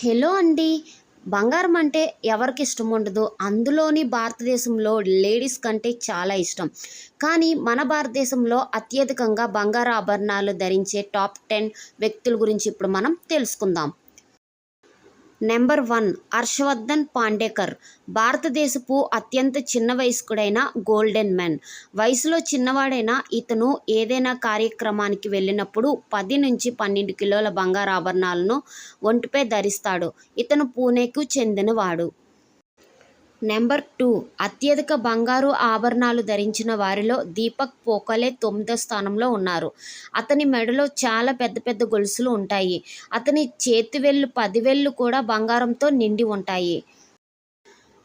Hello అండి. బంగారం అంటే ఎవరికి ఇష్టం ఉండదు. అందులోని భారతదేశంలో లేడీస్ కంటే చాలా ఇష్టం. కానీ మన భారతదేశంలో అత్యధికంగా బంగారు ఆభరణాలు ధరించే టాప్ టెన్ వ్యక్తుల గురించి ఇప్పుడు మనం తెలుసుకుందాం. Number one Harshavardhan Pandekar. భారతదేశపు అత్యంత చిన్న వయస్కుడైన గోల్డెన్ మ్యాన్. వయసులో చిన్నవాడైన ఇతను ఏదైనా కార్యక్రమానికి వెళ్ళినప్పుడు పది నుంచి పన్నెండు కిలోల బంగారు ఆభరణాలను ఒంటిపై ధరిస్తాడు. ఇతను పూణేకు చెందినవాడు. నెంబర్ టూ అత్యధిక బంగారు ఆభరణాలు ధరించిన వారిలో దీపక్ పోకలే తొమ్మిదో స్థానంలో ఉన్నారు. అతని మెడలో చాలా పెద్ద పెద్ద గొలుసులు ఉంటాయి. అతని చేతివేళ్ళు పదివేళ్ళు కూడా బంగారంతో నిండి ఉంటాయి.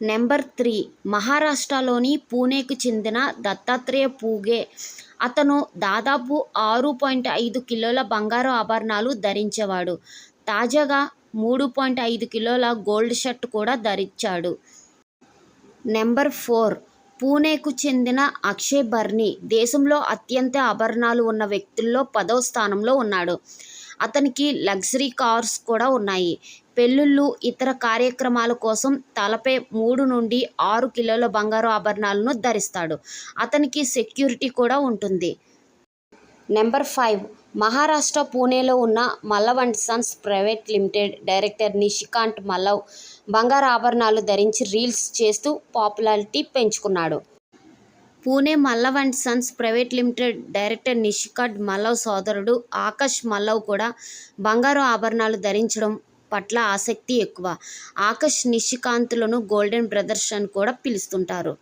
నెంబర్ త్రీ మహారాష్ట్రలోని పూణేకు చెందిన దత్తాత్రేయ పూగే. అతను దాదాపు ఆరు పాయింట్ ఐదు కిలోల బంగారు ఆభరణాలు ధరించేవాడు. తాజాగా మూడు పాయింట్ ఐదు కిలోల గోల్డ్ షర్ట్ కూడా ధరించాడు. Number four. పూణేకు చెందిన అక్షయ్ బర్ని దేశంలో అత్యంత ఆభరణాలు ఉన్న వ్యక్తుల్లో పదవ స్థానంలో ఉన్నాడు. అతనికి లగ్జరీ కార్స్ కూడా ఉన్నాయి. పెళ్ళిళ్ళు ఇతర కార్యక్రమాల కోసం తలపై మూడు నుండి ఆరు కిలోల బంగారు ఆభరణాలను ధరిస్తాడు. అతనికి సెక్యూరిటీ కూడా ఉంటుంది. Number five. మహారాష్ట్ర పూణేలో ఉన్న Mallav and sons private limited director Nishikant Mallav బంగారు ఆభరణాలు ధరించి రీల్స్ చేస్తూ పాపులారిటీ పెంచుకున్నాడు. Pune Mallav and sons private limited director Nishikant Mallav సోదరుడు ఆకాష్ మల్లవ్ కూడా బంగారు ఆభరణాలు ధరించడం పట్ల ఆసక్తి ఎక్కువ. ఆకాష్ నిషికాంత్లను గోల్డెన్ బ్రదర్స్ అని కూడా పిలుస్తుంటారు.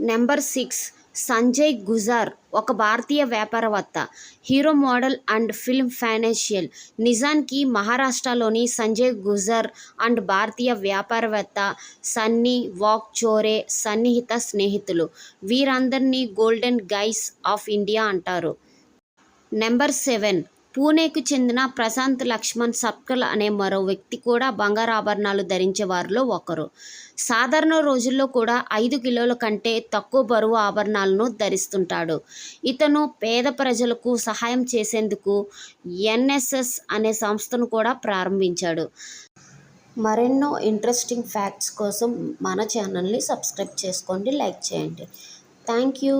నెంబర్ సిక్స్ సంజయ్ గుజార్ ఒక భారతీయ వ్యాపారవేత్త hero model and film financial. నిజానికి మహారాష్ట్రలోని సంజయ్ గుజార్ అండ్ భారతీయ వ్యాపారవేత్త సన్నీ వాక్ చోరే సన్నిహిత స్నేహితులు. వీరందరినీ గోల్డెన్ గైస్ ఆఫ్ ఇండియా అంటారు. నెంబర్ సెవెన్ పూణేకు చెందిన ప్రశాంత్ లక్ష్మణ్ సప్కల్ అనే మరో వ్యక్తి కూడా బంగారు ఆభరణాలు ధరించే వారిలో ఒకరు. సాధారణ రోజుల్లో కూడా ఐదు కిలోల కంటే తక్కువ బరువు ఆభరణాలను ధరిస్తుంటాడు. ఇతను పేద ప్రజలకు సహాయం చేసేందుకు ఎన్ఎస్ఎస్ అనే సంస్థను కూడా ప్రారంభించాడు. మరెన్నో ఇంట్రెస్టింగ్ ఫ్యాక్ట్స్ కోసం మన ఛానల్ని సబ్స్క్రైబ్ చేసుకోండి లైక్ చేయండి. Thank you.